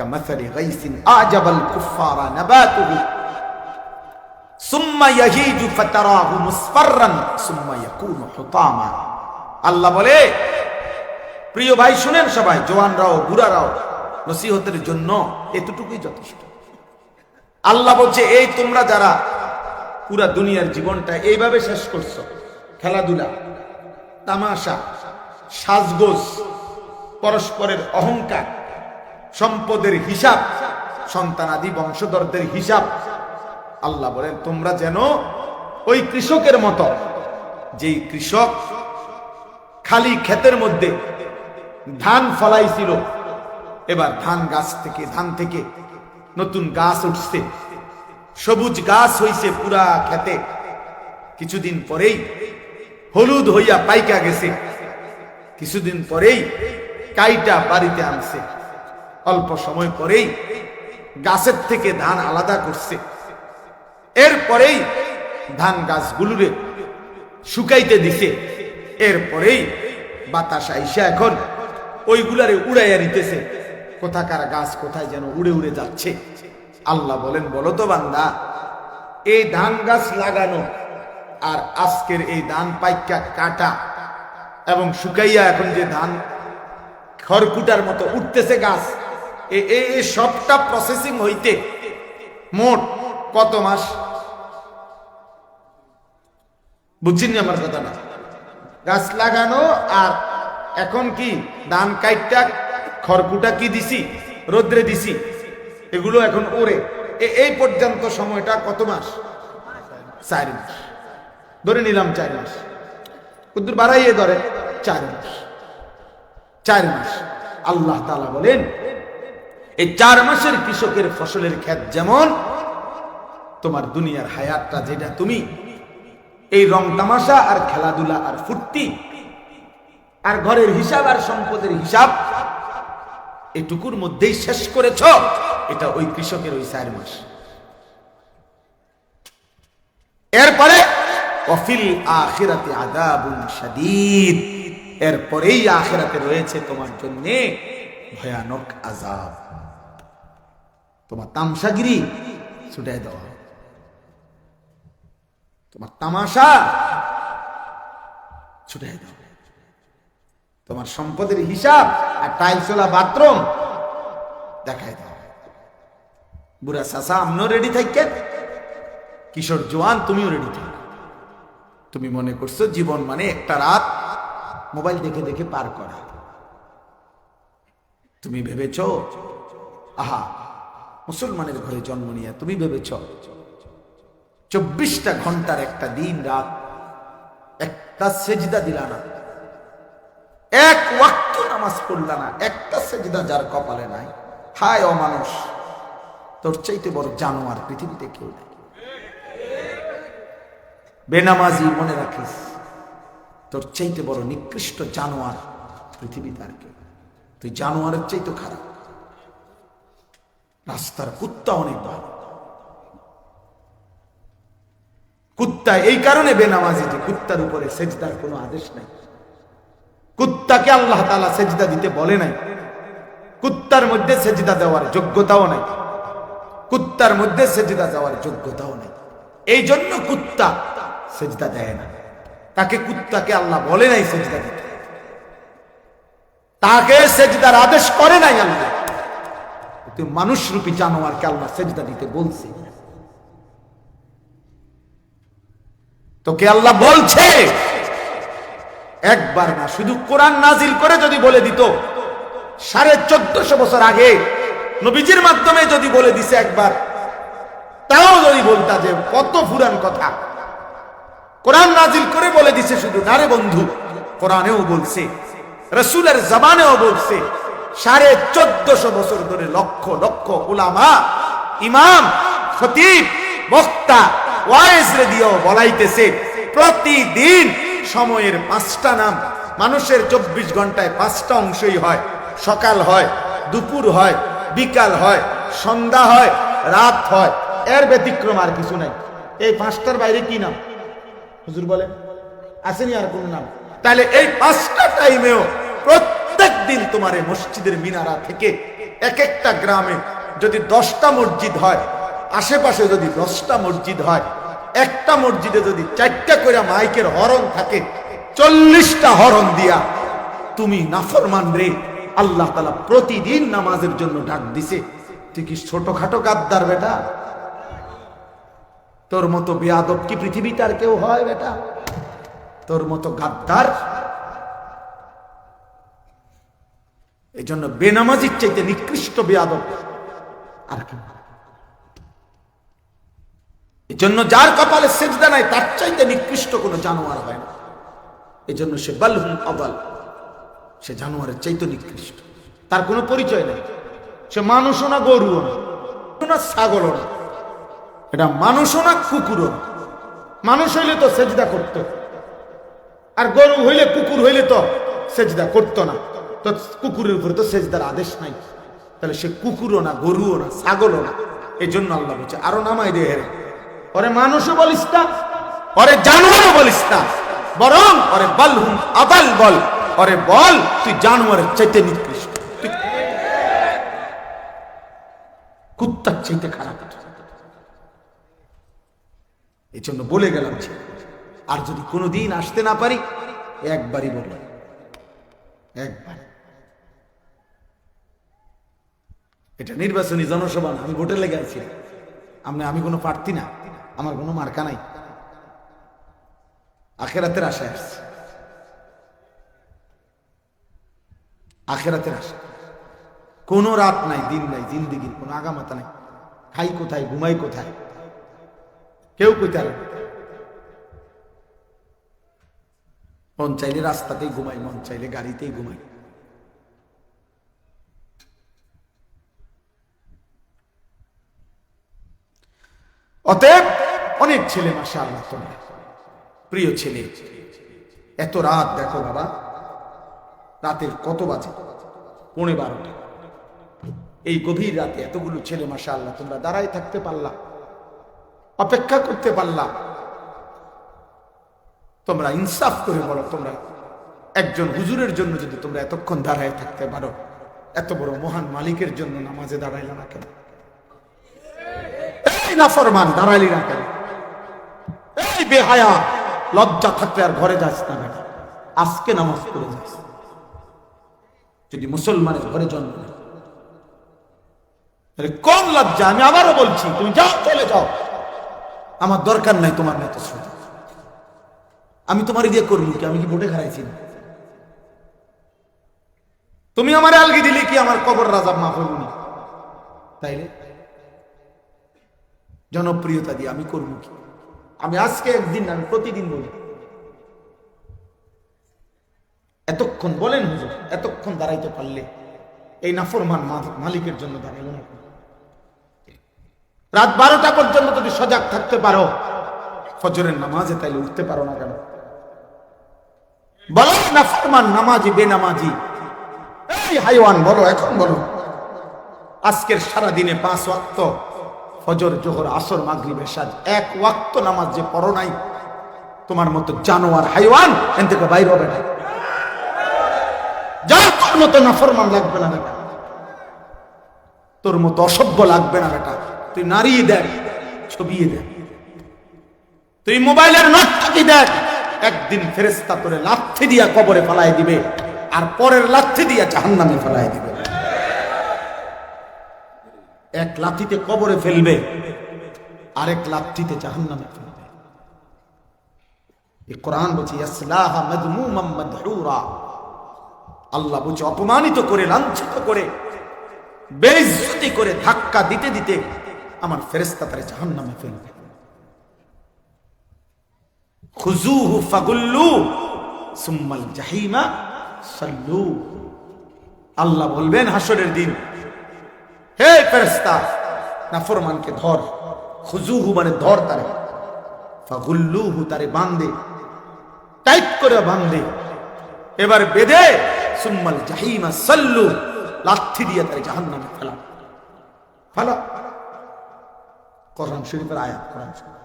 كمثل غيث أعجب الكفار نباته ثم يهيج فتراه مصفرا ثم يكون حطاما আল্লাহ বলে প্রিয় ভাই শুনেন সবাই জওয়ানরাও বুড়ারাও নসিহতের জন্য এতটুকুই যথেষ্ট আল্লাহ বলছে এই তোমরা যারা পুরা দুনিয়ার জীবনটা এইভাবে শেষ করছো খেলাধুলা তামাশা সাজগোজ পরস্পরের অহংকার সম্পদের হিসাব সন্তানাদি বংশধরদের হিসাব। আল্লাহ বলেন, তোমরা যেন ওই কৃষকের মতো, যেই কৃষক খালি ক্ষেতের মধ্যে ধান ফলাইছিল, এবার ধান গাছ থেকে, ধান থেকে নতুন গাছ উঠছে, সবুজ গাছ হইছে পুরা খেতে কিছুদিন পরেই হলুদ হইয়া পাইকা গেছে, কিছুদিন পরেই কাইটা বাড়িতে আনছে। অল্প সময় পরেই গাছের থেকে ধান আলাদা করছে। এরপরেই ধান গাছগুলোরে শুকাইতে দিছে। এরপরেই বাতাস আইসা এখন ওইগুলারে উড়াইয়া নিতেছে কোথাকার গাছ কোথায় যেন উড়ে উড়ে যাচ্ছে। আল্লাহ বলেন, বলো তো বান্দা, এই ধান গাছ লাগানো আর আজকের এই ধান পাইকা কাটা এবং শুকাইয়া এখন যে ধান খড়কুটার মতো উঠতেছে গাছ এ- এ এ সবটা প্রসেসিং হইতে মোট কত মাস? বুঝছেন আমার কথা না গাছ লাগানো আর এখন কি ধান কাইটটা, খড়কুটা কি দিছি? রোদ্রে দিছি। এগুলো এখন ওরে। এই পর্যন্ত সময়টা কত মাস? চার মাস। ধরে নিলাম চার মাস। কুদ্দুর বাড়াইয়ে ধরে চার মাস। চার মাস। আল্লাহ তাআলা বলেন এই চার মাসের কৃষকের ফসলের ক্ষেত যেমন, তোমার দুনিয়ার হায়াতটা যেটা তুমি, এই রং তামাশা আর খেলাধুলা আর ফুর্তি, আর ঘরের হিসাব আর সম্পদের হিসাব, এটুকুর মধ্যেই শেষ করেছ, এটা ওই কৃষকের ওই চার মাস। এরপরে, অফিল আখিরাতে আদাবুন শাদীদ, এরপরেই আখিরাতে রয়েছে তোমার জন্য ভয়ানক আজাব। তোমার তামসাগিরি ছুটাই দেওয়া তোমার তামাশা ছুটাই দাও। তোমার সম্পদের হিসাব আর টাইলসোলা বাথরুম দেখাই দাও। বুড়া চাষা আপনিও রেডি থাকেন কিশোর জোয়ান, তুমিও রেডি থাকো তুমি মনে করছ জীবন মানে একটা রাত মোবাইল দেখে দেখে পার করা। তুমি ভেবেছ? আহা, মুসলমানের ঘরে জন্ম নিয়ে তুমি ভেবেছ? চব্বিশটা ঘণ্টার একটা দিন রাত, একটা সেজদা দিলা না। এক ওয়াক্ত নামাজ পড়লা না, একটা সেজদা যার কপালে নাই। হায় অমানুষ তোর চাইতে বড় জানোয়ার পৃথিবীতে কেউ নেই। বেনামাজি মনে রাখিস, তোর চাইতে বড় নিকৃষ্ট জানোয়ার পৃথিবীতে আর কেউ। তুই জানোয়ারের চাইতে খারাপ। রাস্তার কুত্তা অনেক ভালো। কুত্তা এই কারণে বেনামাজি যে কুত্তার উপরে সেজদার কোনো আদেশ নাই। কুত্তাকে আল্লাহ তালা সেজদা দিতে বলে নাই। কুত্তার মধ্যে সেজদা দেওয়ার যোগ্যতাও নাই। কুত্তার মধ্যে সেজদা দেওয়ার যোগ্যতাও নাই। এই জন্য কুত্তা সেজদা দেয় না। তাকে কুত্তাকে আল্লাহ বলে নাই সেজদা দিতে। তাকে সেজদার আদেশ করে নাই আল্লাহ। তুই মানুষরূপী জানোয়ারকে আল্লাহ সেজদা দিতে বলছে। তোকে আল্লাহ বলছে, একবার না, শুধু কোরআন নাজিল করে যদি বলে দিত, সাড়ে চোদ্দশো বছর আগে নবীজির মাধ্যমে যদি বলে দিছে একবার, তাও যদি বলতা যে কত পুরান কথা। কোরআন নাজিল করে বলে দিছে শুধু নারে বন্ধু, কোরআনেও বলছে রসুলের জবানেও বলছে, সাড়ে চোদ্দশো বছর ধরে লক্ষ লক্ষ উলামা, ইমাম, খতিব, বক্তা, ওয়াইজ রে দিয়েও বলাইতেছে, প্রতিদিন সময়ের পাঁচটা নাম, মানুষের চব্বিশ ঘন্টায় পাঁচটা অংশই হয়। সকাল হয়, দুপুর হয়, বিকাল হয়, সন্ধ্যা হয়, রাত হয়, এর ব্যতিক্রম আর কিছু নাই। এই পাঁচটার বাইরে কি নাম? হুজুর বলেন, আসেনি আর কোন নাম। তাহলে এই পাঁচটা টাইমেও প্রত্যেক দিন তোমার এই মসজিদের মিনারা থেকে এক একটা গ্রামে যদি দশটা মসজিদ হয়, আশেপাশে যদি দশটা মসজিদ হয়, একটা মসজিদে যদি চারটা করে মাইকের হরণ থাকে, চল্লিশটা হরণ দিয়া তুমি নাফরমান রে, আল্লাহ তালা প্রতিদিন নামাজের জন্য ডাক দিছে। তুই কি ছোটখাটো গাদ্দার বেটা? তোর মতো বেয়াদব কি পৃথিবীতে আর কেউ হয় বেটা? তোর মতো গাদ্দার এই জন্য বেনামাজির চাইতে নিকৃষ্ট বেয়াদব আর কি এই জন্য যার কপালে সেজদা নাই, তার চাইতে নিকৃষ্ট কোনো জানোয়ার হয় না। এই জন্য সে বালহুম অবাল সে জানোয়ারের চাইতে নিকৃষ্ট। তার কোনো পরিচয় নেই। সে মানুষও না, গরুও না ছাগলও না। এটা মানুষও না, কুকুরও মানুষ হইলে তো সেজদা করত। আর গরু হইলে, কুকুর হইলে তো সেজদা করতো না। তো কুকুরের উপরে তো সেজদার আদেশ নাই। তাহলে সে কুকুরও না, গরুও না, ছাগলও না। এই জন্য আল্লাহ বলছে, আরও নামাই দে হেরে ওরে মানুষও বলিস না ওরে জানোয়ারও বলিস না বরং ওরে বল হুম, আবাল বল। ওরে বল, তুই জানোয়ারের চাইতে নিকৃষ্ট। কুত্তার চাইতে খারাপ। এই জন্য বলে গেলাম আর যদি কোনোদিন আসতে না পারি, একবারই বলল একবার এটা নির্বাচনী জনসভা আমি ভোটে লেগে আছি। আমি আমি কোনো প্রার্থী না, আমার কোনো মার্কা নাই। আখেরাতের আশায় আসছি আখেরাতের আশা কোনো রাত নাই, দিন নাই, জিন্দিগির কোনো আগামাতা নাই। খাই কোথায়, ঘুমাই কোথায়? কেউ কোথায় মন চাইলে রাস্তাতেই ঘুমাই, মন চাইলে গাড়িতেই ঘুমাই। অতএব অনেক ছেলে মাসা আল্লাহ তোমরা। প্রিয় ছেলে, এত রাত দেখো বাবা, রাতের কত বাজে? পৌনে বারোটা। এই গভীর রাতে এতগুলো ছেলে মাসা আল্লাহ তোমরা দাঁড়াই থাকতে পারলা, অপেক্ষা করতে পারলা। তোমরা ইনসাফ করে বলো, তোমরা একজন হুজুরের জন্য যদি তোমরা এতক্ষণ দাঁড়ায় থাকতে পারো, এত বড় মহান মালিকের জন্য নামাজে দাঁড়াইলা না কেন? এই নাফরমান দাঁড়াইলি না কেন? এই বেহায়া, লজ্জা থাকতে আর ঘরে যাস না বেটা। আজকে নামাজ পড়ে যাস। যদি মুসলমানের ঘরে জন্ম কোন লজ্জা? আমি আবারও বলছি, তুমি যাও, চলে যাও। আমার দরকার নাই তোমার মতো শ্রোতা আমি তোমার দিয়ে করব কি? আমি কি ভোটে খারাইছি না তুমি আমার আলগি দিলে কি? আমার কবর রাজা মাফ হইনি তাইলে? জনপ্রিয়তা দিয়ে আমি করব কি? আমি আজকে একদিন, আমি প্রতিদিন বলি। এতক্ষণ বলেন হুজুর, এতক্ষণ দাঁড়াইতে পারলে এই নাফরমান মালিকের জন্য দাঁড়াইল না রাত বারোটা পর্যন্ত যদি সজাগ থাকতে পারো, ফজরের নামাজে তাইলে উঠতে পারো না কেন? বলো, নাফরমান নামাজি, বেনামাজি। এই হাইওয়ান বলো, এখন বলো। আজকের সারা দিনে পাঁচ ওয়াক্ত ফজর, জোহর, আসর, মাগরিব এরশাদ এক ওয়াক্ত নামাজ যে পড়ো নাই, তোমার মতো জানোয়ার, হাইওয়ান এন থেকে বাইর হবে না। যা তোর মতো নাফরমান লাগবে না বেটা। তোর মতো অসভ্য লাগবে না বেটা। তুই নারিয়ে দেখ, ছবিয়ে দেখ। তুই মোবাইলের নটটাকে দেখ। একদিন ফেরেস্তা তোরে লাথি দিয়া কবরে ফেলাই দিবে, আর পরের লাথি দিয়া জাহান্নামে ফেলাই দিবে। এক লাথিতে কবরে ফেলবে, আরেক লাথিতে জাহান্নামে ফেলবে। এই কোরআন বলছে আল্লাহ বলছে, অপমানিত করে, লাঞ্ছিত করে, বেইজ্জতি করে ধাক্কা দিতে দিতে আমার ফেরেস্তা তারে জাহান্নামে ফেলবে। খুজুহু ফাগুল্লু, সুম্মাল জাহিমা সাল্লু। আল্লাহ বলবেন হাসরের দিন হে ফেরেস্তা নাফরমানকে ধর খুজুহু মানে ধর তারে। ফাগুল্লুহু তারে বান্ধে টাইট করে বান্ধে এবার বেঁধে সুম্মাল জাহিমা সাল্লু, লাথি দিয়ে তারে জাহান্নামে ফেলা। ফেলা। কোরআন শরীফের আয়াত কোরআন শরীফ।